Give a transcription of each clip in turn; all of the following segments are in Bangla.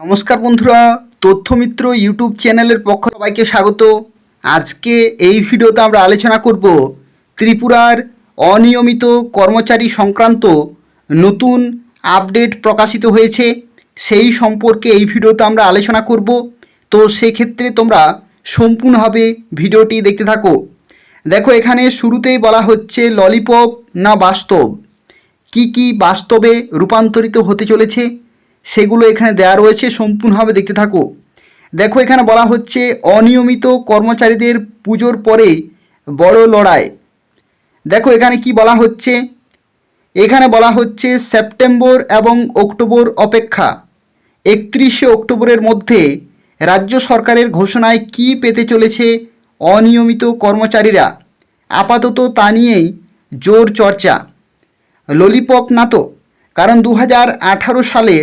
নমস্কার বন্ধুরা, তথ্যমিত্র ইউটিউব চ্যানেলের পক্ষ সবাইকে স্বাগত। আজকে এই ভিডিওতে আমরা আলোচনা করব ত্রিপুরার অনিয়মিত কর্মচারী সংক্রান্ত নতুন আপডেট প্রকাশিত হয়েছে। সেই সম্পর্কে এই ভিডিওতে আমরা আলোচনা করব। তো সেক্ষেত্রে তোমরা সম্পূর্ণভাবে ভিডিওটি দেখতে থাকো। দেখো, এখানে শুরুতেই বলা হচ্ছে ললিপপ না বাস্তব? কি কি বাস্তবে রূপান্তরিত হতে চলেছে? সেগুলো এখানে দেওয়া রয়েছে, সম্পূর্ণভাবে দেখতে থাকো। দেখো, এখানে বলা হচ্ছে অনিয়মিত কর্মচারীদের পুজোর পরে বড় লড়াই। দেখো, এখানে কি বলা হচ্ছে? এখানে বলা হচ্ছে সেপ্টেম্বর এবং অক্টোবর অপেক্ষা। একত্রিশে অক্টোবরের মধ্যে রাজ্য সরকারের ঘোষণায় কি পেতে চলেছে অনিয়মিত কর্মচারীরা? আপাতত তা নিয়েই জোর চর্চা। ললিপপ না তো কারণ দু হাজার আঠারো সালে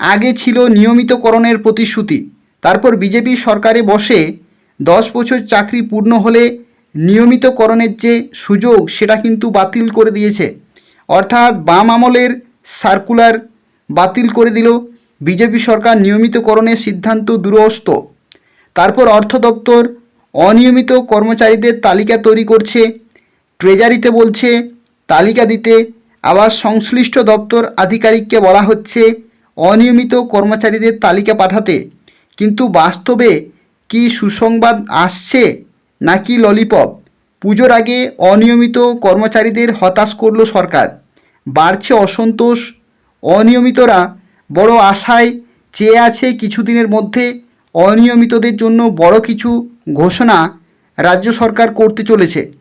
আগে ছিল নিয়মিতকরণের প্রতিশ্রুতি। তারপর বিজেপি সরকারে বসে দশ বছর চাকরি পূর্ণ হলে নিয়মিতকরণের যে সুযোগ, সেটা কিন্তু বাতিল করে দিয়েছে। অর্থাৎ বাম আমলের সার্কুলার বাতিল করে দিল। বিজেপি সরকার নিয়মিতকরণের সিদ্ধান্ত দুরস্ত। তারপর অর্থ দপ্তর অনিয়মিত কর্মচারীদের তালিকা তৈরি করছে। ট্রেজারিতে বলছে, তালিকা দিতে আবার সংশ্লিষ্ট দপ্তর আধিকারিককে বলা হচ্ছে অনিয়মিত কর্মচারীদের তালিকা পাঠাতে। কিন্তু বাস্তবে কি সুসংবাদ আসছে নাকি ললিপপ? পুজোর আগে অনিয়মিত কর্মচারীদের হতাশ করল সরকার। বাড়ছে অসন্তোষ। অনিয়মিতরা বড় আশায় চেয়ে আছে কিছুদিনের মধ্যে অনিয়মিতদের জন্য বড় কিছু ঘোষণা রাজ্য সরকার করতে চলেছে।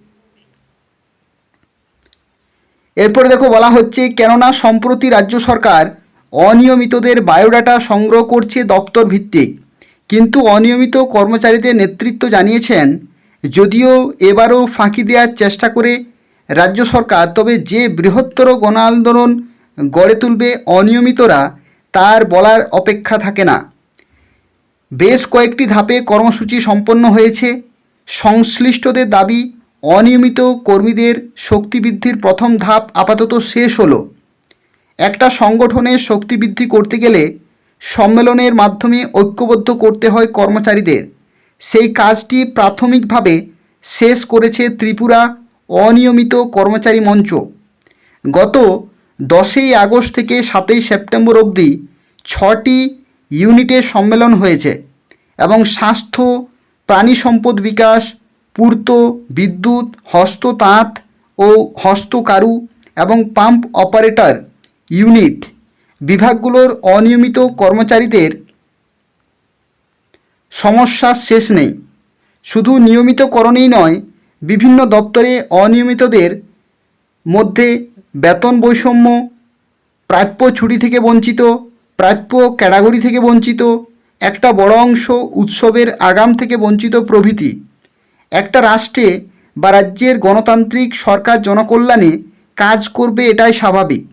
এরপরে দেখো বলা হচ্ছে, কেননা সম্প্রতি রাজ্য সরকার অনিয়মিতদের বায়োডাটা সংগ্রহ করছে দপ্তর ভিত্তিক। কিন্তু অনিয়মিত কর্মচারীদের নেতৃত্ব জানিয়েছেন, যদিও এবারও ফাঁকি দেওয়ার চেষ্টা করে রাজ্য সরকার, তবে যে বৃহত্তর গণ আন্দোলন গড়ে তুলবে অনিয়মিতরা, তার বলার অপেক্ষা থাকে না। বেশ কয়েকটি ধাপে কর্মসূচি সম্পন্ন হয়েছে। সংশ্লিষ্টদের দাবি, অনিয়মিত কর্মীদের শক্তি বৃদ্ধির প্রথম ধাপ আপাতত শেষ হলো। একটা সংগঠনের শক্তি বৃদ্ধি করতে গেলে সম্মেলনের মাধ্যমে ঐক্যবদ্ধ করতে হয় কর্মচারীদের। সেই কাজটি প্রাথমিকভাবে শেষ করেছে ত্রিপুরা অনিয়মিত কর্মচারী মঞ্চ। গত দশই আগস্ট থেকে সাতই সেপ্টেম্বর অবধি ছটি ইউনিটের সম্মেলন হয়েছে এবং স্বাস্থ্য, প্রাণী সম্পদ বিকাশ, পূর্ত, বিদ্যুৎ, হস্ততাঁত ও হস্তকারু এবং পাম্প অপারেটর ইউনিট বিভাগগুলোর অনিয়মিত কর্মচারীদের সমস্যার শেষ নেই। শুধু নিয়মিতকরণেই নয়, বিভিন্ন দপ্তরে অনিয়মিতদের মধ্যে বেতন বৈষম্য, প্রাপ্য ছুটি থেকে বঞ্চিত, প্রাপ্য ক্যাটাগরি থেকে বঞ্চিত, একটা বড় অংশ উৎসবের আগাম থেকে বঞ্চিত প্রভৃতি। একটা রাষ্ট্রে বা রাজ্যের গণতান্ত্রিক সরকার জনকল্যাণে কাজ করবে এটাই স্বাভাবিক।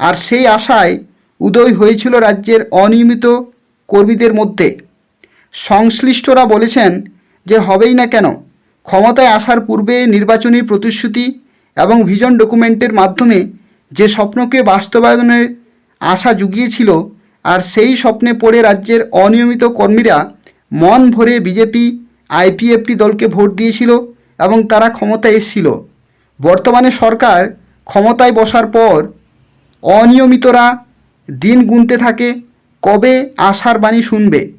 আর সেই আশায় উদয় হয়েছিল রাজ্যের অনিয়মিত কর্মীদের মধ্যে। সংশ্লিষ্টরা বলেছেন যে হবেই না কেন, ক্ষমতায় আসার পূর্বে নির্বাচনী প্রতিশ্রুতি এবং ভিজন ডকুমেন্টের মাধ্যমে যে স্বপ্নকে বাস্তবায়নের আশা জুগিয়েছিল আর সেই স্বপ্নে পড়ে রাজ্যের অনিয়মিত কর্মীরা মন ভরে বিজেপি, আইপিএফটি দলকে ভোট দিয়েছিল এবং তারা ক্ষমতায় এসেছিল। বর্তমানে সরকার ক্ষমতায় বসার পর অনিয়মিতরা দিন গুনতে থাকে, কবে আশার বাণী শুনবে?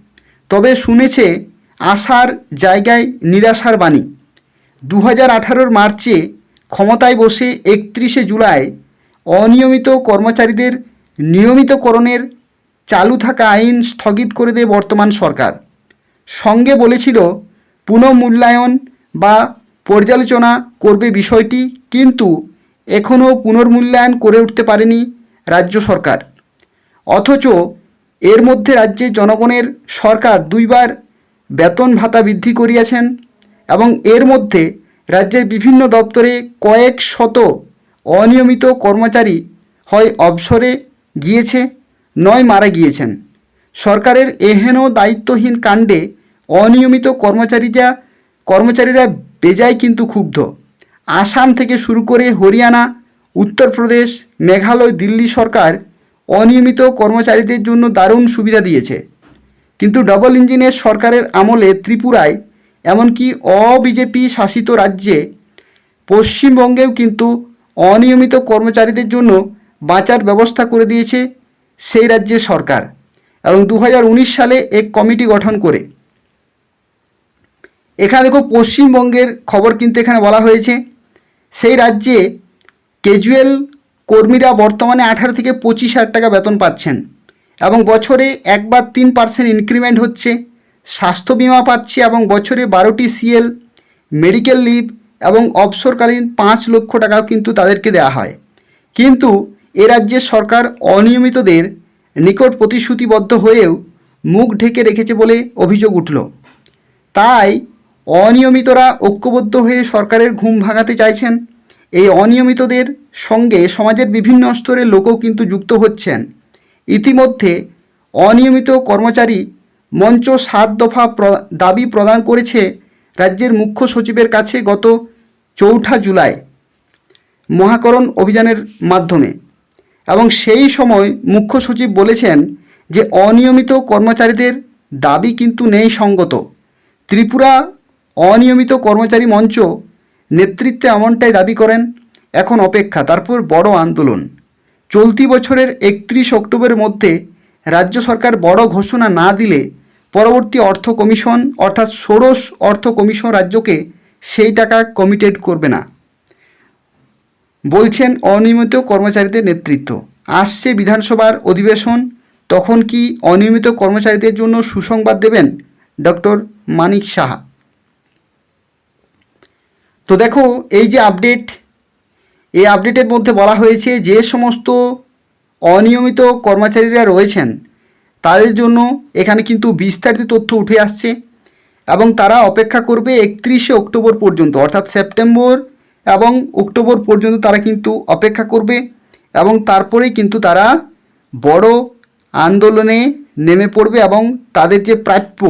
তবে শুনেছে, আশার জায়গায় নিরাশার বাণী। দু হাজার আঠারোর মার্চে ক্ষমতায় বসে একত্রিশে জুলাই অনিয়মিত কর্মচারীদের নিয়মিতকরণের চালু থাকা আইন স্থগিত করে দেয় বর্তমান সরকার। সঙ্গে বলেছিল, পুনঃমূল্যায়ন বা পর্যালোচনা করবে বিষয়টি, কিন্তু এখনও পুনর্মূল্যায়ন করে উঠতে পারেনি রাজ্য সরকার। অথচ এর মধ্যে রাজ্যে জনগণের সরকার দুইবার বেতন ভাতা বৃদ্ধি করিয়াছেন এবং এর মধ্যে রাজ্যের বিভিন্ন দপ্তরে কয়েক শত অনিয়মিত কর্মচারী হয় অবসরে গিয়েছে, নয় মারা গিয়েছেন। সরকারের এহেন দায়িত্বহীন কাণ্ডে অনিয়মিত কর্মচারীরা কর্মচারীরা বেজায় কিন্তু ক্ষুব্ধ। আসাম থেকে শুরু করে হরিয়ানা, উত্তরপ্রদেশ, মেঘালয়, দিল্লি সরকার অনিয়মিত কর্মচারীদের জন্য দারুণ সুবিধা দিয়েছে। কিন্তু ডবল ইঞ্জিনের সরকারের আমলে ত্রিপুরায়, এমনকি অবিজেপি শাসিত রাজ্যে পশ্চিমবঙ্গেও কিন্তু অনিয়মিত কর্মচারীদের জন্য বাঁচার ব্যবস্থা করে দিয়েছে সেই রাজ্যের সরকার এবং দু হাজার উনিশ সালে এক কমিটি গঠন করে। এখানে দেখো পশ্চিমবঙ্গের খবর কিন্তু এখানে বলা হয়েছে। সেই রাজ্যে ক্যাজুয়াল কর্মীরা বর্তমানে আঠারো থেকে পঁচিশ হাজার টাকা বেতন পাচ্ছেন এবং বছরে একবার তিন পার্সেন্ট ইনক্রিমেন্ট হচ্ছে। স্বাস্থ্য বিমা পাচ্ছে এবং বছরে বারোটি সিএল মেডিকেল লিভ এবং অবসরকালীন পাঁচ লক্ষ টাকাও কিন্তু তাদেরকে দেওয়া হয়। কিন্তু এ রাজ্যের সরকার অনিয়মিতদের নিকট প্রতিশ্রুতিবদ্ধ হয়েও মুখ ঢেকে রেখেছে বলে অভিযোগ উঠল। তাই অনিয়মিতরা ঐক্যবদ্ধ হয়ে সরকারের ঘুম ভাঙাতে চাইছেন। এই অনিয়মিতদের সঙ্গে সমাজের বিভিন্ন স্তরের লোকও কিন্তু যুক্ত হচ্ছেন। ইতিমধ্যে অনিয়মিত কর্মচারী মঞ্চ সাত দফা দাবি প্রদান করেছে রাজ্যের মুখ্য সচিবের কাছে গত চৌঠা জুলাই মহাকরণ অভিযানের মাধ্যমে। এবং সেই সময় মুখ্য সচিব বলেছেন যে, অনিয়মিত কর্মচারীদের দাবি কিন্তু নেই সঙ্গত। ত্রিপুরা অনিয়মিত কর্মচারী মঞ্চ নেতৃত্বে এমনটাই দাবি করেন এখন অপেক্ষা। তারপর বড় আন্দোলন। চলতি বছরের একত্রিশ অক্টোবরের মধ্যে রাজ্য সরকার বড় ঘোষণা না দিলে পরবর্তী অর্থ কমিশন অর্থাৎ ষোড়শ অর্থ কমিশন রাজ্যকে সেই টাকা কমিটেড করবে না। বলছেন অনিয়মিত কর্মচারীদের নেতৃত্ব। আসছে বিধানসভার অধিবেশন। তখন কি অনিয়মিত কর্মচারীদের জন্য সুসংবাদ দেবেন ডক্টর মানিক সাহা? তো দেখো, এই যে আপডেট এই আপডেটের মধ্যে বলা হয়েছে যে সমস্ত অনিয়মিত কর্মচারীরা রয়েছেন, তাদের জন্য এখানে কিন্তু বিস্তারিত তথ্য উঠে আসছে এবং তারা অপেক্ষা করবে একত্রিশে অক্টোবর পর্যন্ত, অর্থাৎ সেপ্টেম্বর এবং অক্টোবর পর্যন্ত তারা কিন্তু অপেক্ষা করবে এবং তারপরেই কিন্তু তারা বড় আন্দোলনে নেমে পড়বে এবং তাদের যে প্রাপ্য,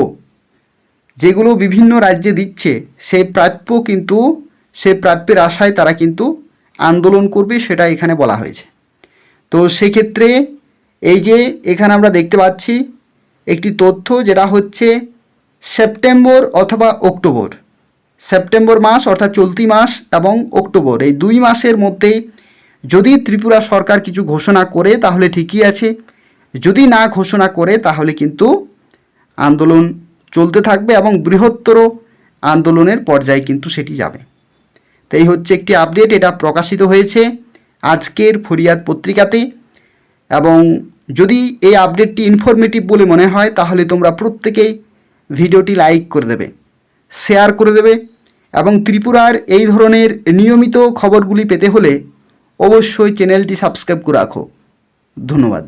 যেগুলো বিভিন্ন রাজ্যে দিচ্ছে, সেই প্রাপ্য কিন্তু সেই প্রাপ্যের আশায় তারা কিন্তু আন্দোলন করবে সেটা এখানে বলা হয়েছে। তো সেক্ষেত্রে এই যে এখানে আমরা দেখতে পাচ্ছি একটি তথ্য যেটা হচ্ছে সেপ্টেম্বর অথবা অক্টোবর। সেপ্টেম্বর মাস অর্থাৎ চলতি মাস এবং অক্টোবর। এই দুই মাসের মধ্যে যদি ত্রিপুরা সরকার কিছু ঘোষণা করে তাহলে ঠিকই আছে। যদি না ঘোষণা করে তাহলে কিন্তু আন্দোলন চলতে থাকবে এবং বৃহত্তর আন্দোলনের পর্যায়ে কিন্তু সেটি যাবে। তো এই হচ্ছে একটি আপডেট এটা প্রকাশিত হয়েছে আজকের ফরিয়াদ পত্রিকাতে। এবং যদি এই আপডেটটি ইনফরমেটিভ বলে মনে হয়, তাহলে তোমরা প্রত্যেকেই ভিডিওটি লাইক করে দেবে শেয়ার করে দেবে এবং ত্রিপুরার এই ধরনের নিয়মিত খবরগুলি পেতে হলে অবশ্যই চ্যানেলটি সাবস্ক্রাইব করে রাখো। ধন্যবাদ।